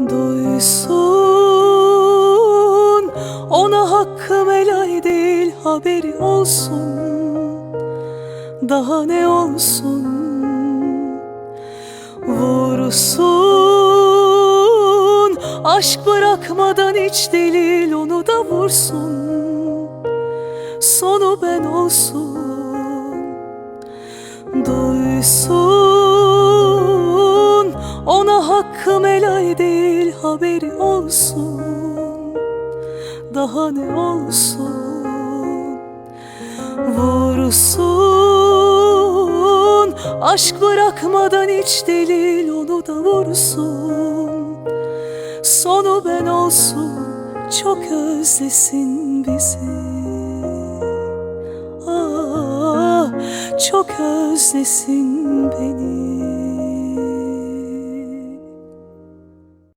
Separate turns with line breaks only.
Duysun. Ona hakkım helal değil haberi olsun. Daha ne olsun? Vursun. Aşk bırakmadan hiç delil onu da vursun. Sonu ben olsun. Duysun Ona hakkım helal değil haberi olsun. Daha ne olsun? Vursun. Aşk bırakmadan hiç delil onu da vursun. Sonu ben olsun Çok özlesin bizi. Ah çok özlesin beni